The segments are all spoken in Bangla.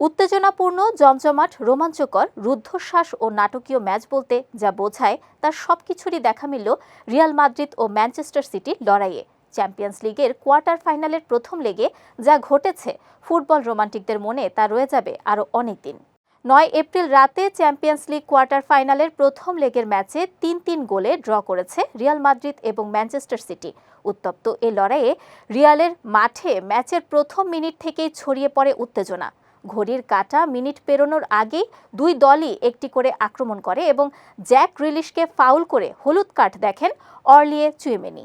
উত্তেজনাপূর্ণ, জমজমাট, রোমাঞ্চকর, রুদ্ধশ্বাস ও নাটকীয় ম্যাচ বলতে যা বোঝায় তার সবকিছুরই দেখা মিলল রিয়াল মাদ্রিদ ও ম্যানচেস্টার সিটির লড়াইয়ে। চ্যাম্পিয়ন্স লিগের কোয়ার্টার ফাইনালের প্রথম লেগে যা ঘটেছে, ফুটবল রোমান্টিকদের মনে তা রয়ে যাবে আরও অনেক দিন। নয় এপ্রিল রাতে চ্যাম্পিয়ন্স লিগ কোয়ার্টার ফাইনালের প্রথম লেগের ম্যাচে তিন তিন গোলে ড্র করেছে রিয়াল মাদ্রিদ এবং ম্যানচেস্টার সিটি। উত্তপ্ত এ লড়াইয়ে রিয়ালের মাঠে ম্যাচের প্রথম মিনিট থেকেই ছড়িয়ে পড়ে উত্তেজনা। ঘড়ির কাটা মিনিট পেরোনোর আগেই দুই দলই একটি করে আক্রমণ করে এবং জ্যাক রিলিশকে ফাউল করে হলুদ কার্ড দেখেন অর্লিয়ে চুয়েমেনি।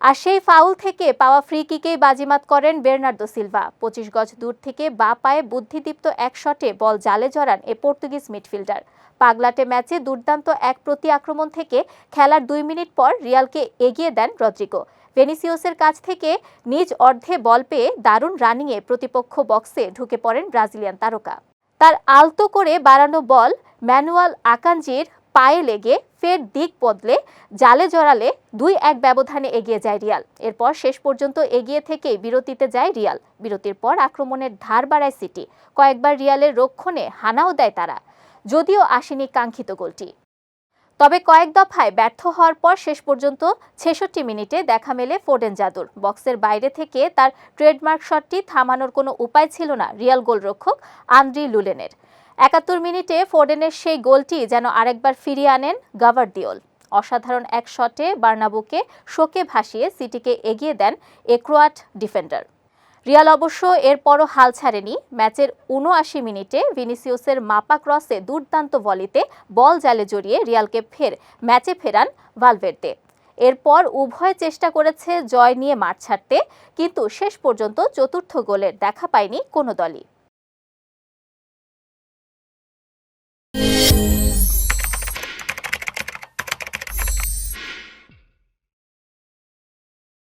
আর সেই ফাউল থেকে পাওয়া ফ্রি কিকেই বাজিমাত করেন বের্নার্দো সিলভা। পঁচিশ গজ দূর থেকে বা পায়ে বুদ্ধিদীপ্ত এক শটে বল জালে জড়ান এ পর্তুগিজ মিডফিল্ডার। পাগলাটে ম্যাচে দুর্দান্ত এক প্রতি আক্রমণ থেকে খেলার দুই মিনিট পর রিয়ালকে এগিয়ে দেন রদ্রিগো। ভেনিসিওসের কাছ থেকে নিজ অর্ধে বল পেয়ে দারুণ রানিংয়ে প্রতিপক্ষ বক্সে ঢুকে পড়েন ব্রাজিলিয়ান তারকা। তার আলতো করে বাড়ানো বল ম্যানুয়াল আকাঞ্জির পায়ে লেগে ফের দিক বদলে জালে জড়ালে দুই এক ব্যবধানে এগিয়ে যায় রিয়াল। এরপর শেষ পর্যন্ত এগিয়ে থেকেই বিরতিতে যায় রিয়াল। বিরতির পর আক্রমণের ধার বাড়ায় সিটি। কয়েকবার রিয়ালের রক্ষণে হানাও দেয় তারা। যদিও আসেনি কাঙ্ক্ষিত গোলটি। তবে কয়েক দফায় ব্যর্থ হওয়ার পর শেষ পর্যন্ত ছেষট্টি মিনিটে দেখা মেলে ফোডেন জাদুর। বক্সের বাইরে থেকে তার ট্রেডমার্ক শটটি থামানোর কোনো উপায় ছিল না রিয়াল গোলরক্ষক আন্দ্রি লুলেনের। একাত্তর মিনিটে ফোডেনের সেই গোলটি যেন আরেকবার ফিরিয়ে আনেন গাভারদিওল। অসাধারণ এক শটে বার্নাবুকে শোকে ভাসিয়ে সিটিকে এগিয়ে দেন এক্রোয়াট ডিফেন্ডার। রিয়াল অবশ্য এরপরও হাল ছাড়েনি। ম্যাচের উনআশি মিনিটে ভিনিসিউসের মাপা ক্রসে দুর্দান্ত বলিতে বল জালে জড়িয়ে রিয়ালকে ফের ম্যাচে ফেরান ভালভেরদে। এরপর উভয় চেষ্টা করেছে জয় নিয়ে মাঠ ছাড়তে, কিন্তু শেষ পর্যন্ত চতুর্থ গোলের দেখা পায়নি কোনো দলই।